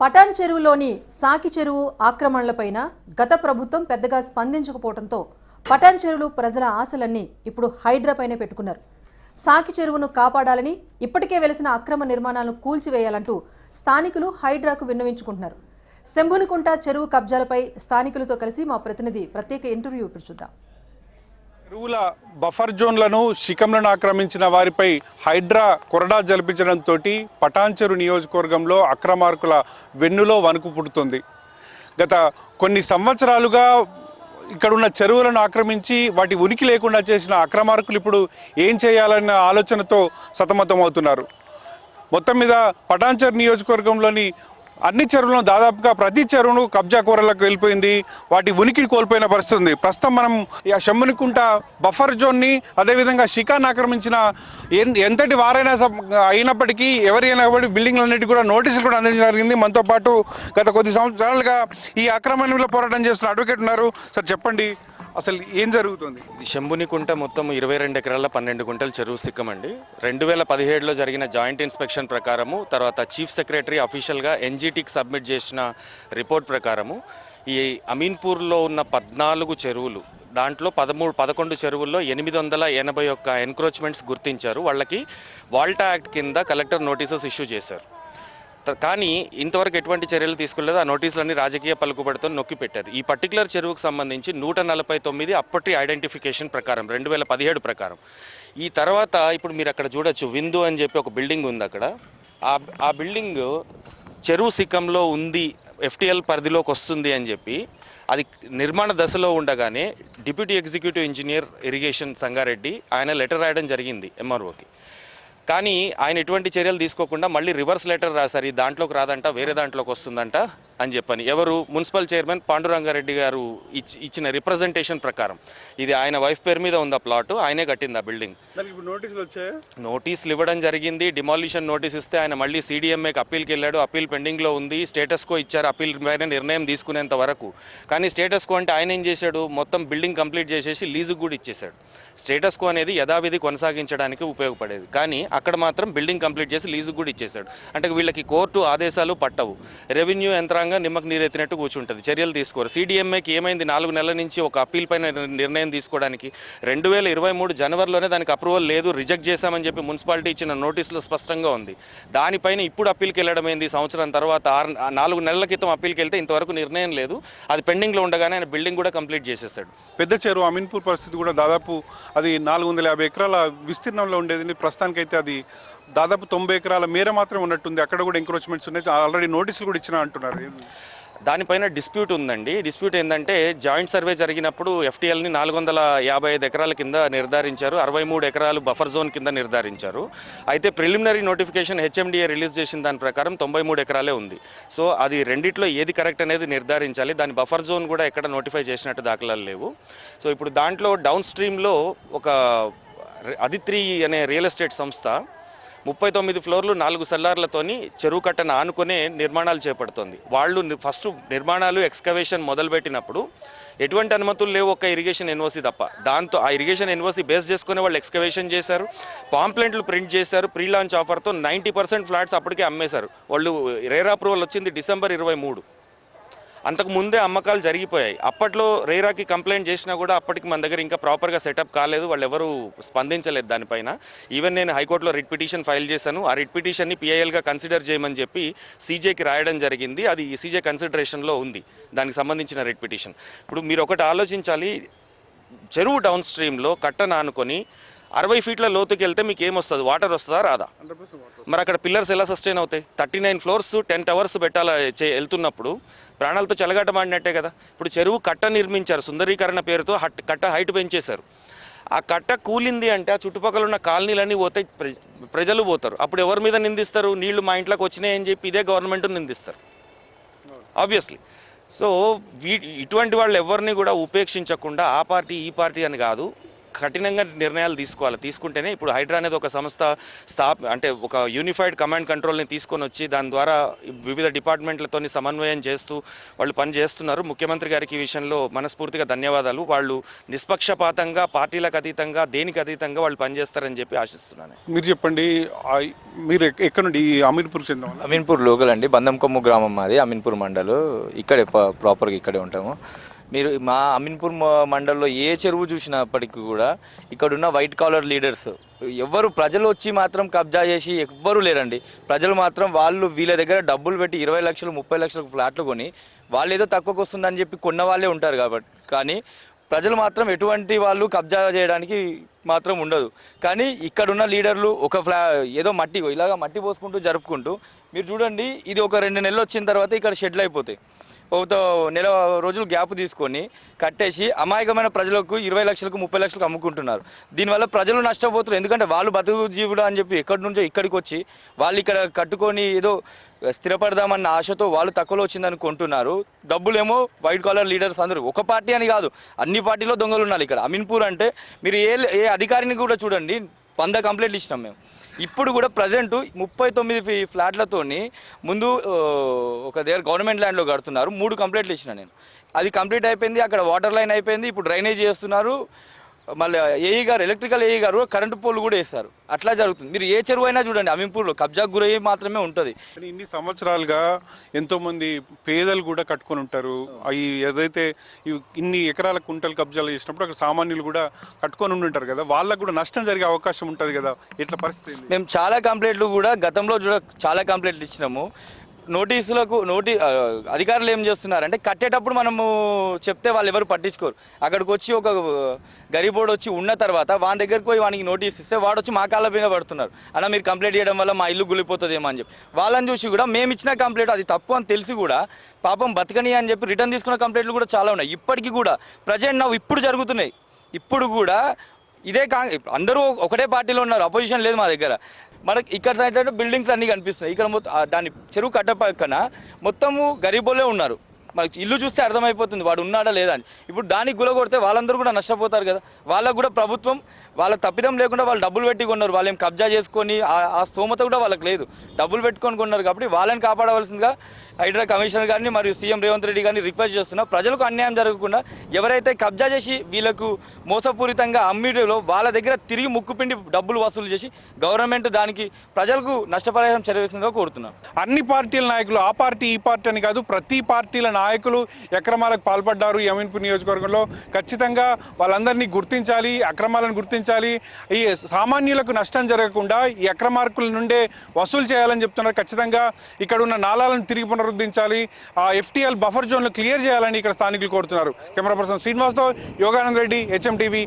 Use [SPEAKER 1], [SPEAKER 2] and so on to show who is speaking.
[SPEAKER 1] పటాన్ చెరువులోని సాకి చెరువు ఆక్రమణలపైన గత ప్రభుత్వం పెద్దగా స్పందించకపోవడంతో పటాన్ చెరువులు ప్రజల ఆశలన్నీ ఇప్పుడు హైడ్రాపైనే పెట్టుకున్నారు. సాకి చెరువును కాపాడాలని ఇప్పటికే వెలిసిన అక్రమ నిర్మాణాలను కూల్చివేయాలంటూ స్థానికులు హైడ్రాకు విన్నవించుకుంటున్నారు. శంభునికుంట చెరువు కబ్జాలపై స్థానికులతో కలిసి మా ప్రతినిధి ప్రత్యేక ఇంటర్వ్యూ ఇప్పుడు చూద్దాం.
[SPEAKER 2] చెరువుల బఫర్ జోన్లను శిఖంలను ఆక్రమించిన వారిపై హైడ్రా కొరడా జలిపించడంతో పటాన్చెరు నియోజకవర్గంలో అక్రమార్కుల వెన్నులో వణుకు పుడుతుంది. గత కొన్ని సంవత్సరాలుగా ఇక్కడ ఉన్న చెరువులను ఆక్రమించి వాటి ఉనికి లేకుండా చేసిన అక్రమార్కులు ఇప్పుడు ఏం చేయాలన్న ఆలోచనతో సతమతమవుతున్నారు. మొత్తం మీద పటాన్చెరు నియోజకవర్గంలోని అన్ని చెరువులను దాదాపుగా ప్రతి చెరువును కబ్జా కూరలకు వెళ్ళిపోయింది. వాటి ఉనికిని కోల్పోయిన పరిస్థితి ఉంది ప్రస్తుతం మనం షమ్మునికుంట బఫర్ జోన్ని అదేవిధంగా షికాన్ ఆక్రమించిన ఎంతటి వారైనా అయినప్పటికీ ఎవరైనా కాబట్టి బిల్డింగ్లన్నిటి కూడా నోటీసులు కూడా అందించడం జరిగింది. మనతో పాటు గత కొద్ది సంవత్సరాలుగా ఈ ఆక్రమణలో పోరాటం చేస్తున్న అడ్వకేట్ ఉన్నారు. సార్ చెప్పండి. అసలు ఏం జరుగుతుంది?
[SPEAKER 3] ఇది శంభునికుంట మొత్తం ఇరవై రెండు ఎకరాల పన్నెండు గుంటల చెరువు సిక్కమండి. రెండు వేల పదిహేడులో జరిగిన జాయింట్ ఇన్స్పెక్షన్ ప్రకారము తర్వాత చీఫ్ సెక్రటరీ అఫీషియల్గా ఎన్జీటీకి సబ్మిట్ చేసిన రిపోర్ట్ ప్రకారము ఈ అమీన్పూర్లో ఉన్న పద్నాలుగు చెరువులు దాంట్లో పదమూడు పదకొండు చెరువుల్లో ఎనిమిది వందల ఎనభై ఒక్క ఎన్క్రోచ్మెంట్స్ గుర్తించారు. వాళ్ళకి వాల్టా యాక్ట్ కింద కలెక్టర్ నోటీసెస్ ఇష్యూ చేశారు. కానీ ఇంతవరకు ఎటువంటి చర్యలు తీసుకోలేదు. ఆ నోటీసులన్నీ రాజకీయ పలుకుబడితో నొక్కి పెట్టారు. ఈ పర్టికులర్ చెరువుకు సంబంధించి నూట నలభై తొమ్మిది అప్పటి ఐడెంటిఫికేషన్ ప్రకారం రెండు వేల పదిహేడు ప్రకారం. ఈ తర్వాత ఇప్పుడు మీరు అక్కడ చూడొచ్చు విందు అని చెప్పి ఒక బిల్డింగ్ ఉంది అక్కడ. ఆ ఆ బిల్డింగ్ చెరువు సిక్కంలో ఉంది ఎఫ్టీఎల్ పరిధిలోకి వస్తుంది అని చెప్పి అది నిర్మాణ దశలో ఉండగానే deputy executive engineer irrigation Sangareddy ఆయన లెటర్ రాయడం జరిగింది ఎంఆర్ఓకి కానీ ఆయన ఎటువంటి చర్యలు తీసుకోకుండా మళ్ళీ రివర్స్ లెటర్ రాశారు. ఈ దాంట్లోకి రాదంట వేరే దాంట్లోకి వస్తుందంట అని చెప్పని. ఎవరు? మున్సిపల్ చైర్మన్ పాండురంగారెడ్డి గారు ఇచ్- ఇచ్చిన రిప్రజెంటేషన్ ప్రకారం. ఇది ఆయన వైఫ్ పేరు మీద ఉంది ఆ ప్లాట్? ఆయనే కట్టింది ఆ బిల్డింగ్
[SPEAKER 2] నోటీసులు వచ్చాయి?
[SPEAKER 3] నోటీసులు ఇవ్వడం జరిగింది. డిమాలిషన్ నోటీస్ ఇస్తే ఆయన మళ్ళీ సీడీఎంఏకి అప్పీల్కి వెళ్ళాడు. అప్పీల్ పెండింగ్లో ఉంది. స్టేటస్ కో ఇచ్చారు. అప్పీల్ పైన నిర్ణయం తీసుకునేంత వరకు. కానీ స్టేటస్ కో అంటే ఆయన ఏం చేశాడు? మొత్తం బిల్డింగ్ కంప్లీట్ చేసేసి లీజుకు కూడా ఇచ్చేశాడు. స్టేటస్ కో అనేది యథావిధి కొనసాగించడానికి ఉపయోగపడేది. కానీ అక్కడ మాత్రం బిల్డింగ్ కంప్లీట్ చేసి లీజు కూడా ఇచ్చేశాడు. అంటే వీళ్ళకి కోర్టు ఆదేశాలు పట్టవు. రెవెన్యూ యంత్రాంగం నిమ్మకు నీరెత్తినట్టు కూర్చుంటుంది. చర్యలు తీసుకోరు. సీడీఎంఏకి ఏమైంది? నాలుగు నెలల నుంచి ఒక అప్పీల్ పైన నిర్ణయం తీసుకోవడానికి రెండు వేల ఇరవై మూడు జనవరిలోనే దానికి అప్రూవల్ లేదు. రిజెక్ట్ చేశామని చెప్పి మున్సిపాలిటీ ఇచ్చిన నోటీసులో స్పష్టంగా ఉంది. దానిపైన ఇప్పుడు అప్పీల్కి వెళ్ళడం ఏంది? సంవత్సరం తర్వాత ఆరు నాలుగు నెలల క్రితం అప్పీల్కి వెళ్తే ఇంతవరకు నిర్ణయం లేదు. అది పెండింగ్లో ఉండగానే ఆయన బిల్డింగ్ కూడా కంప్లీట్ చేసేసాడు
[SPEAKER 2] పెద్ద చెరువు అమీన్పూర్ పరిస్థితి కూడా దాదాపు అది నాలుగు వందల యాభై ఎకరాల విస్తీర్ణంలో ఉండేది. ప్రస్తుతానికైతే అది దాదాపు తొంభై ఎకరాల మేర మాత్రం ఉన్నట్టుంది. అక్కడ కూడా ఎంక్రోచ్మెంట్స్ ఉన్నాయి. ఆల్రెడీ నోటీసులు కూడా ఇచ్చిన అంటున్నారు.
[SPEAKER 3] దానిపైన డిస్ప్యూట్ ఉందండి. డిస్ప్యూట్ ఏంటంటే జాయింట్ సర్వే జరిగినప్పుడు ఎఫ్టీఎల్ని నాలుగు వందల యాభై ఐదు ఎకరాల కింద నిర్ధారించారు. అరవై మూడు ఎకరాలు బఫర్ జోన్ కింద నిర్ధారించారు. అయితే ప్రిలిమినరీ నోటిఫికేషన్ హెచ్ఎండిఏ రిలీజ్ చేసిన దాని ప్రకారం తొంభై మూడు ఎకరాలే ఉంది. సో అది రెండిట్లో ఏది కరెక్ట్ అనేది నిర్ధారించాలి. దాని బఫర్ జోన్ కూడా ఎక్కడ నోటిఫై చేసినట్టు దాఖలాలు లేవు. సో ఇప్పుడు దాంట్లో డౌన్ స్ట్రీమ్లో ఒక అదిత్రి అనే రియల్ ఎస్టేట్ సంస్థ ముప్పై తొమ్మిది ఫ్లోర్లు నాలుగు సెల్లార్లతోని చెరువు కట్టను ఆనుకునే నిర్మాణాలు చేపడుతోంది. వాళ్ళు ఫస్ట్ నిర్మాణాలు ఎక్స్కవేషన్ మొదలుపెట్టినప్పుడు ఎటువంటి అనుమతులు లేవు ఒక ఇరిగేషన్ ఎన్ఓసి తప్ప. దాంతో ఆ ఇరిగేషన్ ఎన్ఓసి బేస్ చేసుకునే వాళ్ళు ఎక్స్కవేషన్ చేశారు. పాంప్లెంట్లు ప్రింట్ చేశారు. ప్రీ లాంచ్ ఆఫర్తో నైంటీ పర్సెంట్ ఫ్లాట్స్ అప్పటికే అమ్మేశారు. వాళ్ళు రేర్ అప్రూవల్ వచ్చింది డిసెంబర్ ఇరవై మూడు. అంతకు ముందే అమ్మకాలు జరిగిపోయాయి. అప్పట్లో రేరాకి కంప్లైంట్ చేసినా కూడా అప్పటికి మన దగ్గర ఇంకా ప్రాపర్గా సెటప్ కాలేదు. వాళ్ళు ఎవరు స్పందించలేదు దానిపైన. ఈవెన్ నేను హైకోర్టులో రిట్ పిటిషన్ ఫైల్ చేశాను. ఆ రిట్ పిటిషన్ని పిఐఎల్గా కన్సిడర్ చేయమని చెప్పి సీజేకి రాయడం జరిగింది. అది సీజే కన్సిడరేషన్లో ఉంది. దానికి సంబంధించిన రిట్ పిటిషన్. ఇప్పుడు మీరు ఒకటి ఆలోచించాలి. చెరువు డౌన్ స్ట్రీమ్లో కట్టను ఆనుకొని అరవై ఫీట్ల లోతుకి వెళ్తే మీకు ఏమొస్తుంది వాటర్ వస్తుందా? రాదా? మరి అక్కడ పిల్లర్స్ ఎలా సస్టైన్ అవుతాయి? Thirty nine floors ten towers పెట్టాల వెళ్తున్నప్పుడు ప్రాణాలతో చెలగాటమాడినట్టే కదా. ఇప్పుడు చెరువు కట్ట నిర్మించారు సుందరీకరణ పేరుతో హట్ కట్ట హైట్ పెంచేశారు. ఆ కట్ట కూలింది అంటే ఆ చుట్టుపక్కల ఉన్న కాలనీలన్నీ పోతాయి ప్రజలు పోతారు. అప్పుడు ఎవరి మీద నిందిస్తారు? నీళ్ళు మా ఇంట్లోకి వచ్చినాయని చెప్పి ఇదే గవర్నమెంట్ నిందిస్తారు. ఆబ్వియస్లీ సో వీ ఇటువంటి వాళ్ళు ఎవరిని కూడా ఉపేక్షించకుండా ఆ పార్టీ ఈ పార్టీ అని కాదు కఠినంగా నిర్ణయాలు తీసుకోవాలి. తీసుకుంటేనే ఇప్పుడు హైడ్రా అనేది ఒక సంస్థ స్థాప్ అంటే ఒక యూనిఫైడ్ కమాండ్ కంట్రోల్ని తీసుకొని వచ్చి దాని ద్వారా వివిధ డిపార్ట్మెంట్లతో సమన్వయం చేస్తూ వాళ్ళు పని చేస్తున్నారు. ముఖ్యమంత్రి గారికి ఈ విషయంలో మనస్ఫూర్తిగా ధన్యవాదాలు. వాళ్ళు నిష్పక్షపాతంగా పార్టీలకు అతీతంగా దేనికి అతీతంగా వాళ్ళు పనిచేస్తారని చెప్పి ఆశిస్తున్నాను.
[SPEAKER 2] మీరు చెప్పండి ఆ, మీరు ఎక్క- ఎక్కడ నుండి చెందిన వాళ్ళా?
[SPEAKER 4] అమీన్పూర్ లోకల్ అండి. బంధంకొమ్ము గ్రామం మాది అమీన్పూర్ మండల్. ఇక్కడే ప్రాపర్గా ఇక్కడే ఉంటాము. మీరు మా అమీన్పూర్ మండల్లో ఏ చెరువు చూసినప్పటికీ కూడా ఇక్కడున్న వైట్ కాలర్ లీడర్స్ ఎవరు ప్రజలు వచ్చి మాత్రం కబ్జా చేసి ఎవ్వరు లేరండి. ప్రజలు మాత్రం వాళ్ళు వీళ్ళ దగ్గర డబ్బులు పెట్టి ఇరవై లక్షలు ముప్పై లక్షలకు ఫ్లాట్లు కొని వాళ్ళు ఏదో తక్కువకు వస్తుందని చెప్పి కొన్న వాళ్ళే ఉంటారు కాబట్టి కానీ ప్రజలు మాత్రం ఎటువంటి వాళ్ళు కబ్జా చేయడానికి మాత్రం ఉండదు. కానీ ఇక్కడున్న లీడర్లు ఒక ఫ్లా ఏదో మట్టి ఇలాగ మట్టి పోసుకుంటూ జరుపుకుంటూ మీరు చూడండి ఇది ఒక రెండు నెలలు వచ్చిన తర్వాత ఇక్కడ షెడ్లు అయిపోతాయి. ఒక నెల రోజులు గ్యాప్ తీసుకొని కట్టేసి అమాయకమైన ప్రజలకు ఇరవై లక్షలకు ముప్పై లక్షలకు అమ్ముకుంటున్నారు. దీనివల్ల ప్రజలు నష్టపోతున్నారు. ఎందుకంటే వాళ్ళు బతుకు జీవుడు అని చెప్పి ఎక్కడి నుంచో ఇక్కడికి వచ్చి వాళ్ళు ఇక్కడ కట్టుకొని ఏదో స్థిరపడదామన్న ఆశతో వాళ్ళు తక్కువలో వచ్చిందని కొంటున్నారు. డబ్బులేమో వైట్ కాలర్ లీడర్స్ అందరూ. ఒక పార్టీ అని కాదు. అన్ని పార్టీలో దొంగలు ఉన్నారు ఇక్కడ. అమీన్పూర్ అంటే మీరు ఏ ఏ అధికారిని కూడా చూడండి. వంద కంప్లైంట్లు ఇచ్చినాం మేము. ఇప్పుడు కూడా ప్రజెంట్ ముప్పై తొమ్మిది ఫ్లాట్లతో ఫ్లాట్లతోని ముందు ఒక దగ్గర గవర్నమెంట్ ల్యాండ్లో కడుతున్నారు. మూడు కంప్లీట్లు ఇచ్చిన నేను. అది కంప్లీట్ అయిపోయింది అక్కడ వాటర్ లైన్ అయిపోయింది ఇప్పుడు డ్రైనేజ్ చేస్తున్నారు. మళ్ళీ ఏఈ గారు ఎలక్ట్రికల్ ఏఈ గారు కరెంటు పోల్ కూడా వేస్తారు అట్లా జరుగుతుంది. మీరు ఏ చెరువు అయినా చూడండి అమీన్పూర్లో కబ్జాకు గురయ్యి మాత్రమే ఉంటుంది.
[SPEAKER 2] ఇన్ని సంవత్సరాలుగా ఎంతో మంది పేదలు కూడా కట్టుకొని ఉంటారు. అవి ఏదైతే ఇన్ని ఎకరాల కుంటలు కబ్జాలు చేసినప్పుడు అక్కడ సామాన్యులు కూడా కట్టుకొని ఉండి ఉంటారు కదా. వాళ్ళకు కూడా నష్టం జరిగే అవకాశం ఉంటుంది కదా. ఇట్లా పరిస్థితి?
[SPEAKER 4] మేము చాలా కంప్లైంట్లు కూడా గతంలో చూడ చాలా కంప్లైంట్లు ఇచ్చినాము. నోటీసులకు నోటీ అధికారులు ఏం చేస్తున్నారంటే కట్టేటప్పుడు మనము చెప్తే వాళ్ళు ఎవరు పట్టించుకోరు. అక్కడికి వచ్చి ఒక గరీబోడు వచ్చి ఉన్న తర్వాత వాని దగ్గరికి పోయి వానికి నోటీస్ ఇస్తే వాడు వచ్చి మా కాళ్ళ మీద పడుతున్నారు. అన్న మీరు కంప్లైంట్ చేయడం వల్ల మా ఇల్లు గులిపోతుందేమో అని చెప్పి. వాళ్ళని చూసి కూడా మేము ఇచ్చిన కంప్లైంట్ అది తప్పు అని తెలిసి కూడా పాపం బతకని అని చెప్పి రిటర్న్ తీసుకున్న కంప్లైంట్లు కూడా చాలా ఉన్నాయి. ఇప్పటికీ కూడా ప్రజెంట్ నవ్వు ఇప్పుడు జరుగుతున్నాయి. ఇప్పుడు కూడా ఇదే కా అందరూ ఒకటే పార్టీలో ఉన్నారు. అపోజిషన్ లేదు మా దగ్గర. మనకి ఇక్కడ సైడ్ బిల్డింగ్స్ అన్నీ కనిపిస్తున్నాయి. ఇక్కడ మొత్తం దాని చెరువు కట్ట పక్కన మొత్తము గరీబోలే ఉన్నారు. మనకి ఇల్లు చూస్తే అర్థమైపోతుంది వాడు ఉన్నాడా లేదా అని. ఇప్పుడు దానికి గుల కొడితే వాళ్ళందరూ కూడా నష్టపోతారు కదా. వాళ్ళకు కూడా ప్రభుత్వం వాళ్ళ తప్పిదం లేకుండా వాళ్ళు డబ్బులు పెట్టి కొన్నారు. వాళ్ళు ఏం కబ్జా చేసుకొని ఆ- స్తోమత కూడా వాళ్ళకి లేదు. డబ్బులు పెట్టుకొని కొన్నారు కాబట్టి వాళ్ళని కాపాడవలసిందిగా హైడ్రా కమిషనర్ గారిని మరియు సీఎం రేవంత్ రెడ్డి గారిని రిక్వెస్ట్ చేస్తున్నా. ప్రజలకు అన్యాయం జరగకుండా ఎవరైతే కబ్జా చేసి వీళ్ళకు మోసపూరితంగా అమ్మిడిలో వాళ్ళ దగ్గర తిరిగి ముక్కుపిండి డబ్బులు వసూలు చేసి గవర్నమెంట్ దానికి ప్రజలకు నష్టపరిహారం చెల్లిస్తుందిగా కోరుతున్నాం.
[SPEAKER 2] అన్ని పార్టీల నాయకులు ఆ పార్టీ ఈ పార్టీ అని కాదు ప్రతి పార్టీల నాయకులు నాయకులు అక్రమాలకు పాల్పడ్డారు ఈ నియోజకవర్గంలో. ఖచ్చితంగా వాళ్ళందరినీ గుర్తించాలి అక్రమాలను గుర్తించాలి. ఈ సామాన్యులకు నష్టం జరగకుండా ఈ అక్రమార్కుల నుండే వసూలు చేయాలని చెప్తున్నారు. ఖచ్చితంగా ఇక్కడ ఉన్న నాలాలను తిరిగి పునరుద్ధరించాలి. ఆ ఎఫ్టీఎల్ బఫర్ జోన్లు క్లియర్ చేయాలని ఇక్కడ స్థానికులు కోరుతున్నారు. కెమెరా పర్సన్ శ్రీనివాస్తో యోగానంద్ రెడ్డి హెచ్ఎం టీవీ.